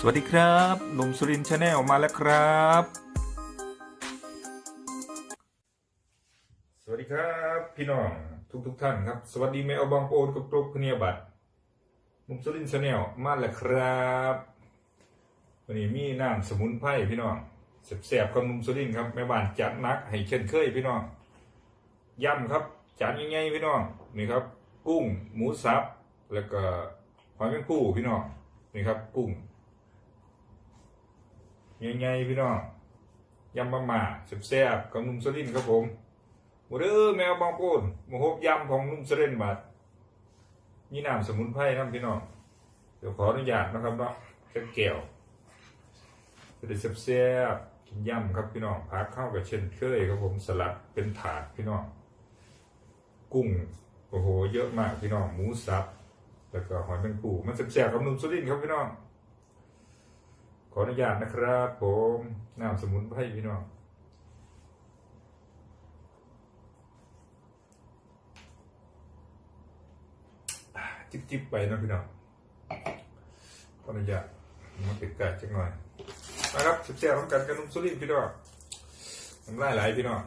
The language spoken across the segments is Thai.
สวัสดีครับหนุ่มสุรินชาแนลมาแล้วครับ สวัสดีครับ พี่น้องทุกทุกท่านครับ สวัสดีแมวบางโปนกับกรุ๊ปพเนียบัตรหนุ่มสุรินชาแนลมาแล้วครับวันนี้มีน้ำสมุนไพรพี่น้องแสบๆกับหนุ่มสุรินครับแม่บ้านจัดนักให้เช่นเคยพี่น้องย่ำครับจานใหญ่ๆพี่น้องนี่ครับ กุ้งหมูสับแล้วก็หอยแมงผู้พี่น้องนี่ครับ กุ้ง ใหญ่ๆพี่น้องยำบะหม่าแซ่บๆของหนุ่มสลินครับผมหมดเดอแมวบางโปนหมูฮบยำของนุ่มสลินบาดนี่น้ำสมุนไพรนะพี่น้องเดี๋ยวขออนุญาตนะครับเนาะแค่แก้วจะได้แซ่บๆกินยำครับพี่น้องพักเข้ากับเช่นเคยครับผมสลัดเป็นถาดพี่น้องกุ้งโอ้โหเยอะมากพี่น้องหมูสับแล้วก็หอยแมงปูมันแซ่บๆกับนุ่มสลินครับพี่น้อง ออนุญาตนะครับผมน้ำสมุนไพรพี่น้องอ่าจิบไปนะพี่น้องขออนุญาตมาติดกาจังหน่อยนะครับแซ่บๆพร้อมกันกับนุ่มสุริพี่น้องน้ำลายไหลพี่น้อง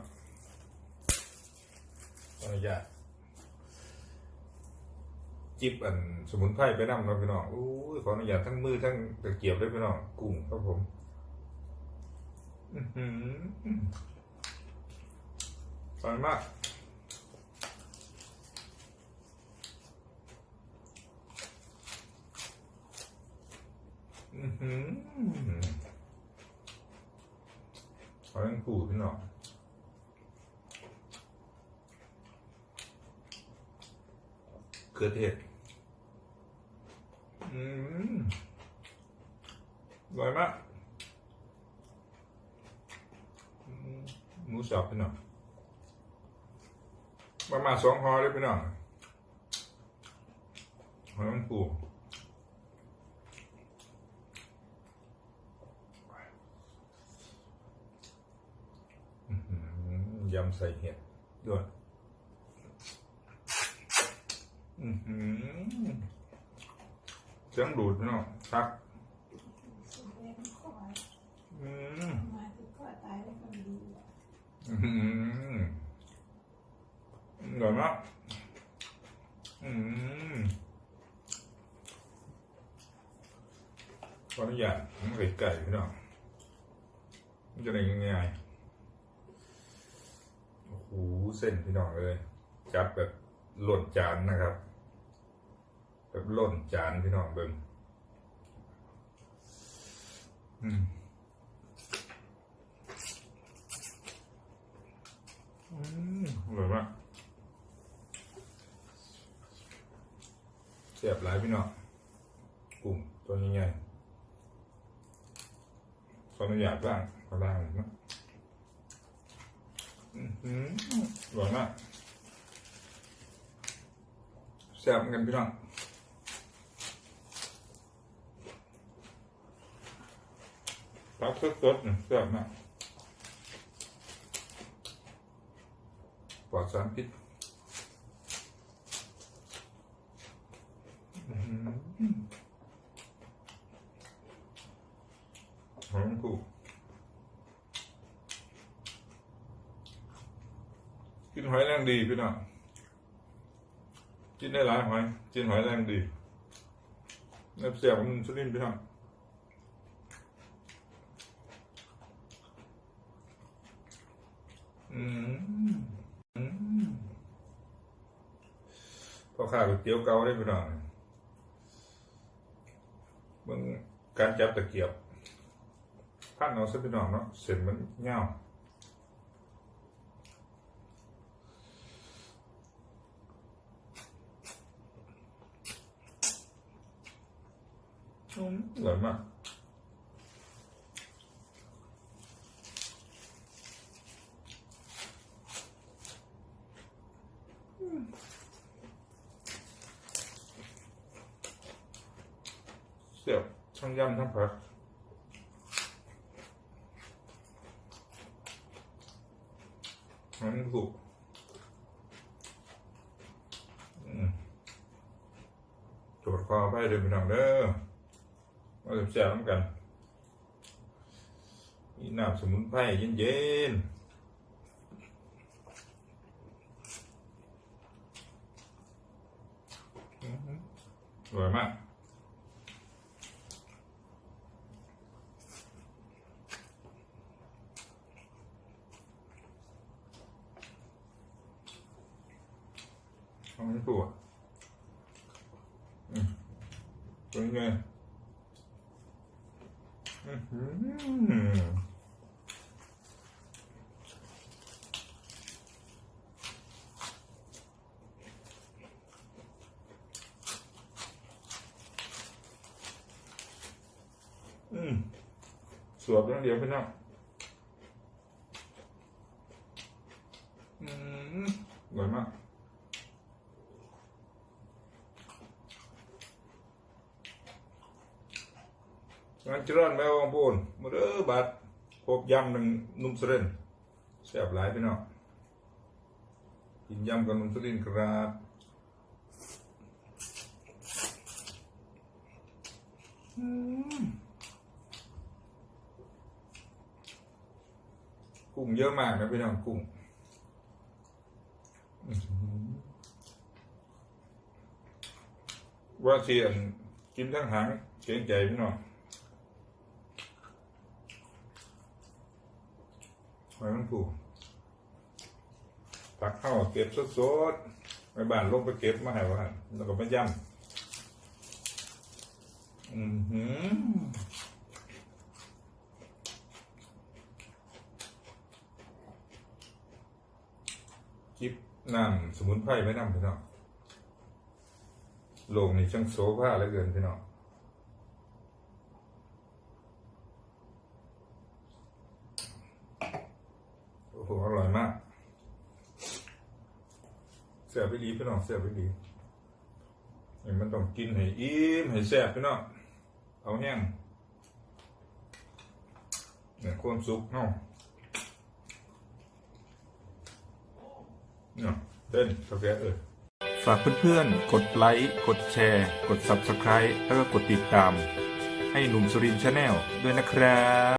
ขออนุญาต จิบอันสมุนไพรไปนั่งนาะพี่น้องอู้ยขออนุญาตทั้งมือทั้งตะเกียบด้วยพี่น้องกุ้งครับผมอือหืออร่อยมากอือหือขอยังกูพี่น้องเกลือเทศ อืมอร่อยมากอืมหมูสับพี่น้อง ประมาณสองห่อเลยพี่น้องหอยแมงปูอื้อหือยำใส่เห็ดด้วยอือหือเสียงดูดพี่น้องครับอืม มาถึงก็ตายแล้วคนดีอะ อืมอร่อยมากอืมขออนุ ไก่ไก่พี่น้องมันจะได้ง่ายๆโอ้โหเส้นพี่น้องเลยจัดแบบหล่นจานนะครับ แบบหล่นจานพี่น้องเบิ่งอืมอืมอร่อยมากเสียบหลายพี่น้องกุ้งตัวใหญ่ๆ ออนุญาตบ้างขอบ้างนะอือหืออร่อยมากแซ่บเหมือนกันพี่น้องพักสดๆเนี่ยแซ่บมากปลอดสารพิษอื้อหือ หอมกูกินหอยแรงดีพี่น้องกินได้หลายหอยกินหอยแรงดีน้ำเสียบมันสุรินพี่น้องอืมอืมพอข้าก๋วยเตี๋ยวเกาได้พี่น้องมึงการจับตะเกียบ พันเอาซะพี่น้องเนาะเส้ มันเงาวอืมอร่อยมากเสียบช่าย่ำทั้งผักมันถูกอืมตรวจคอไปเดินไปหน่อยเด้อมาแซ่บๆน้ำกันนี่น้ำสมุนไพรเย็นๆอร่อยมาก เอาไม่ถูกอะอืมเป็นไงอื้อหืออืมสวบอย่งเดียวพี่น้องอืมอร่อยมาก งานเจริญแมวบางปูนมาเด้อบัดพบยำหนึ่งนุ่มสเรนแซ่บหลายพี่น้องกินยำกับนุ่มสเรนครับกุ้งเยอะมากนะพี่น้องกุ้งว่าเสียนกินทั้งหางเกรงใจพี่น้อง หอยมันผูกผักเข้าเก็บสดๆไปบ้านลงไปเก็บมาให้ว่าแล้วก็มาย่ำอือหือจิบน้ำสมุนไพรไว้น้ำพี่น้องโลงนี่ช่างโซภาเหลือเกินพี่น้อง โอ้โห อร่อยมาก เสียบไปดีพี่น้องเสียบไปดีนี่มันต้องกินให้อิ่มให้แซ่บพี่น้องเอาแห้งเนี่ยความสุขเนาะเนี่ยเต้นกาแฟเออฝากเพื่อนๆ กดไลค์ กดแชร์ กด Subscribe แล้วก็กดติดตาม ให้หนุ่มสุรินชาแนลด้วยนะครับ